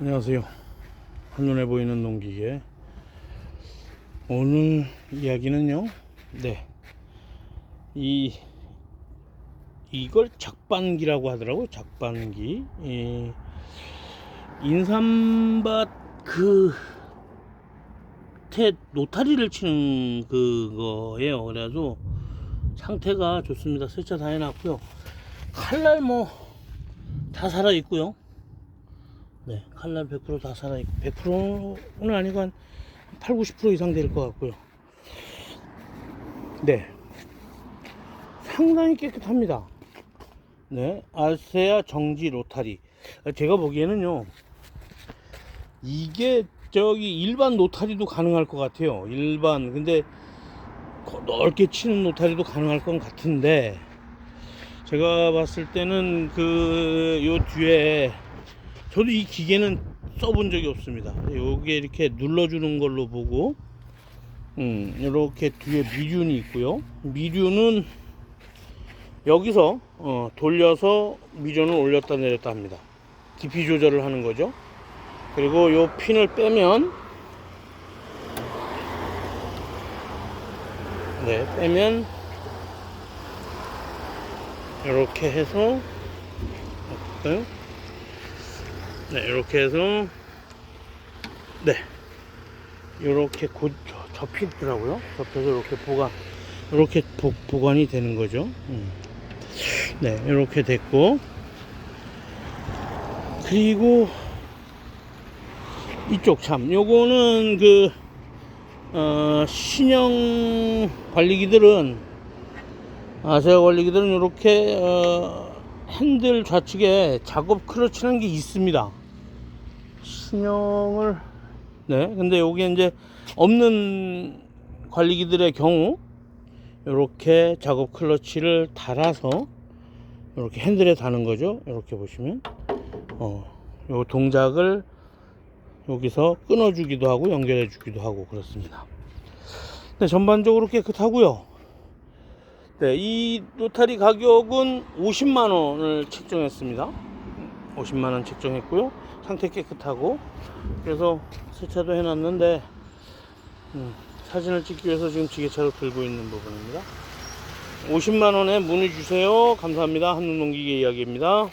안녕하세요. 한눈에 보이는 농기계. 오늘 이야기는요. 네. 이 이걸 작반기라고 하더라고요. 작반기. 이 인삼밭 그태 노타리를 치는 그거예요. 그래가지고 상태가 좋습니다. 세차 다 해놨고요. 칼날 뭐 다 살아 있고요. 네, 칼날 100%다 살아있고 100%는 아니고 한 8, 90% 이상 될 것 같고요. 네, 상당히 깨끗합니다. 네, 아세아 정지 로타리. 제가 보기에는요, 이게 저기 일반 노타리도 가능할 것 같아요. 일반 근데 거- 넓게 치는 노타리도 가능할 것 같은데 제가 봤을 때는 그 요 뒤에 저도 이 기계는 써본 적이 없습니다. 요게 이렇게 눌러주는 걸로 보고, 음, 이렇게 뒤에 미륜이 있고요. 미륜은 여기서 어, 돌려서 미륜을 올렸다 내렸다 합니다. 깊이 조절을 하는 거죠. 그리고 요 핀을 빼면, 네, 빼면 이렇게 해서 볼까요? 네, 이렇게 해서 네, 이렇게 곧 접히더라고요. 접혀서 이렇게 보관, 이렇게 보, 보관이 되는 거죠. 음. 네, 이렇게 됐고 그리고 이쪽 참, 요거는 그 어, 신형 관리기들은 아세아 관리기들은 이렇게 어, 핸들 좌측에 작업 클러치라는 게 있습니다. 신형을 네, 근데 여기 이제 없는 관리기들의 경우 이렇게 작업 클러치를 달아서 이렇게 핸들에 다는 거죠. 이렇게 보시면 어, 요 동작을 여기서 끊어 주기도 하고 연결해 주기도 하고 그렇습니다. 네, 전반적으로 깨끗하고요. 네, 이 로타리 가격은 50만 원을 책정했습니다. 50만 원 책정했고요. 상태 깨끗하고 그래서 세차도 해놨는데 음, 사진을 찍기 위해서 지금 지게차로 들고 있는 부분입니다. 50만 원에 문의 주세요. 감사합니다. 한눈 농기계 이야기입니다.